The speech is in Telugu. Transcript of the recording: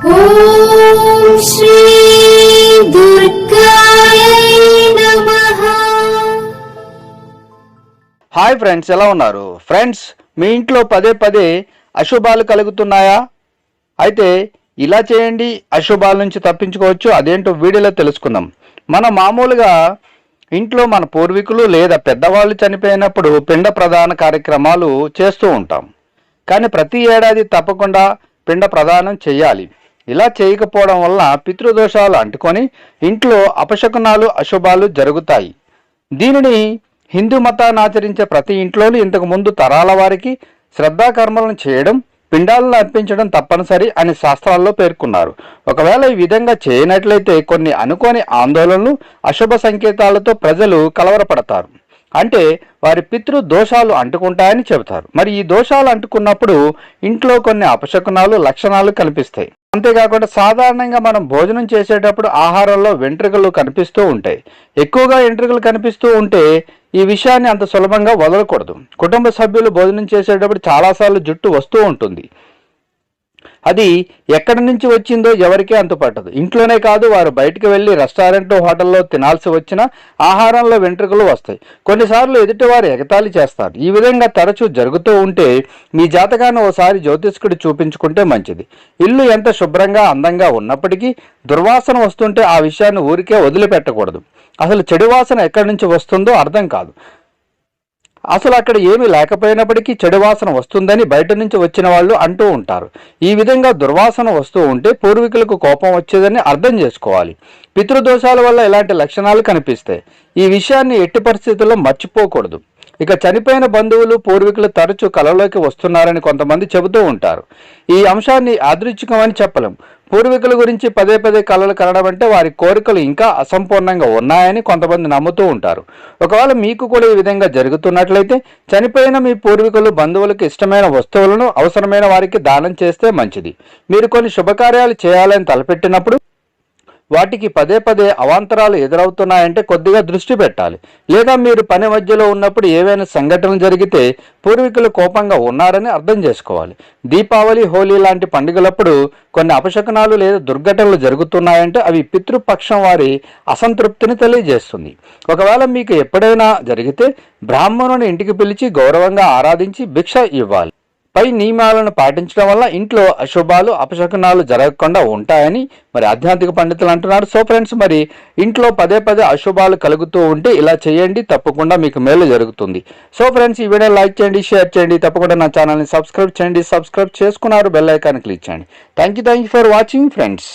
హాయ్ ఫ్రెండ్స్ ఎలా ఉన్నారు? ఫ్రెండ్స్ మీ ఇంట్లో పదే పదే అశుభాలు కలుగుతున్నాయా? అయితే ఇలా చేయండి అశుభాల నుంచి తప్పించుకోవచ్చు. అదేంటో వీడియోలో తెలుసుకుందాం. మన మామూలుగా ఇంట్లో మన పూర్వీకులు లేదా పెద్దవాళ్ళు చనిపోయినప్పుడు పిండ ప్రదాన కార్యక్రమాలు చేస్తూ ఉంటాం. కానీ ప్రతి ఏడాది తప్పకుండా పిండ ప్రదానం చేయాలి. ఇలా చేయకపోవడం వల్ల పితృదోషాలు అంటుకొని ఇంట్లో అపశకునాలు అశుభాలు జరుగుతాయి. దీనిని హిందూ మతాన్ని ఆచరించే ప్రతి ఇంట్లోనూ ఇంతకు ముందు తరాల వారికి శ్రద్ధాకర్మలను చేయడం పిండాలను అర్పించడం తప్పనిసరి అని శాస్త్రాల్లో పేర్కొన్నారు. ఒకవేళ ఈ విధంగా చేయనట్లయితే కొన్ని అనుకోని ఆందోళనలు అశుభ సంకేతాలతో ప్రజలు కలవరపడతారు. అంటే వారి పితృ దోషాలు అంటుకుంటాయని చెబుతారు. మరి ఈ దోషాలు అంటుకున్నప్పుడు ఇంట్లో కొన్ని అపశకునాలు లక్షణాలు కనిపిస్తాయి. అంతేకాకుండా సాధారణంగా మనం భోజనం చేసేటప్పుడు ఆహారంలో వెంట్రుకలు కనిపిస్తూ ఉంటాయి. ఎక్కువగా వెంట్రుకలు కనిపిస్తూ ఉంటే ఈ విషయాన్ని అంత సులభంగా వదలకూడదు. కుటుంబ సభ్యులు భోజనం చేసేటప్పుడు చాలాసార్లు జుట్టు వస్తూ ఉంటుంది. అది ఎక్కడి నుంచి వచ్చిందో ఎవరికీ అంతుపట్టదు. ఇంట్లోనే కాదు వారు బయటికి వెళ్ళి రెస్టారెంట్ హోటల్లో తినాల్సి వచ్చిన ఆహారంలో వెంట్రుకలు వస్తాయి. కొన్నిసార్లు ఎదుటివారు ఎగతాళి చేస్తారు. ఈ విధంగా తరచూ జరుగుతూ ఉంటే మీ జాతకాన్ని ఓసారి జ్యోతిష్కుడు చూపించుకుంటే మంచిది. ఇల్లు ఎంత శుభ్రంగా అందంగా ఉన్నప్పటికీ దుర్వాసన వస్తుంటే ఆ విషయాన్ని ఊరికే వదిలిపెట్టకూడదు. అసలు చెడు వాసన ఎక్కడి నుంచి వస్తుందో అర్థం కాదు. అసలు అక్కడ ఏమీ లేకపోయినప్పటికీ చెడు వాసన వస్తుందని బయట నుంచి వచ్చిన వాళ్ళు అంటూ ఉంటారు. ఈ విధంగా దుర్వాసన వస్తూ ఉంటే పూర్వీకులకు కోపం వచ్చేదని అర్థం చేసుకోవాలి. పితృదోషాల వల్ల ఇలాంటి లక్షణాలు కనిపిస్తాయి. ఈ విషయాన్ని ఎట్టి పరిస్థితుల్లో మర్చిపోకూడదు. ఇక చనిపోయిన బంధువులు పూర్వీకులు తరచూ కలలోకి వస్తున్నారని కొంతమంది చెబుతూ ఉంటారు. ఈ అంశాన్ని యాదృచ్ఛికమని చెప్పలేం. పూర్వీకుల గురించి పదే పదే కళలు కనడం అంటే వారి కోరికలు ఇంకా అసంపూర్ణంగా ఉన్నాయని కొంతమంది నమ్ముతూ ఉంటారు. ఒకవేళ మీకు కూడా ఈ విధంగా జరుగుతున్నట్లయితే చనిపోయిన మీ పూర్వీకులు బంధువులకు ఇష్టమైన వస్తువులను అవసరమైన వారికి దానం చేస్తే మంచిది. మీరు కొన్ని శుభకార్యాలు చేయాలని తలపెట్టినప్పుడు వాటికి పదే పదే అవాంతరాలు ఎదురవుతున్నాయంటే కొద్దిగా దృష్టి పెట్టాలి. లేదా మీరు పని మధ్యలో ఉన్నప్పుడు ఏవైనా సంఘటన జరిగితే పూర్వీకులు కోపంగా ఉన్నారని అర్థం చేసుకోవాలి. దీపావళి హోలీ లాంటి పండుగలప్పుడు కొన్ని అపశకనాలు లేదా దుర్ఘటనలు జరుగుతున్నాయంటే అవి పితృపక్షం వారి అసంతృప్తిని తెలియజేస్తుంది. ఒకవేళ మీకు ఎప్పుడైనా జరిగితే బ్రాహ్మణుని ఇంటికి పిలిచి గౌరవంగా ఆరాధించి భిక్ష ఇవ్వాలి. పై నియమాలను పాటించడం వల్ల ఇంట్లో అశుభాలు అపశకునాలు జరగకుండా ఉంటాయని మరి ఆధ్యాత్మిక పండితులు అంటున్నారు. సో ఫ్రెండ్స్ మరి ఇంట్లో పదే పదే అశుభాలు కలుగుతూ ఉంటే ఇలా చేయండి తప్పకుండా మీకు మేలు జరుగుతుంది. సో ఫ్రెండ్స్ ఈ వీడియో లైక్ చేయండి షేర్ చేయండి తప్పకుండా నా ఛానల్ని సబ్స్క్రైబ్ చేయండి. సబ్స్క్రైబ్ చేసుకున్నారు బెల్ ఐకాన్ క్లిక్ చేయండి. Thank you thank you for watching friends.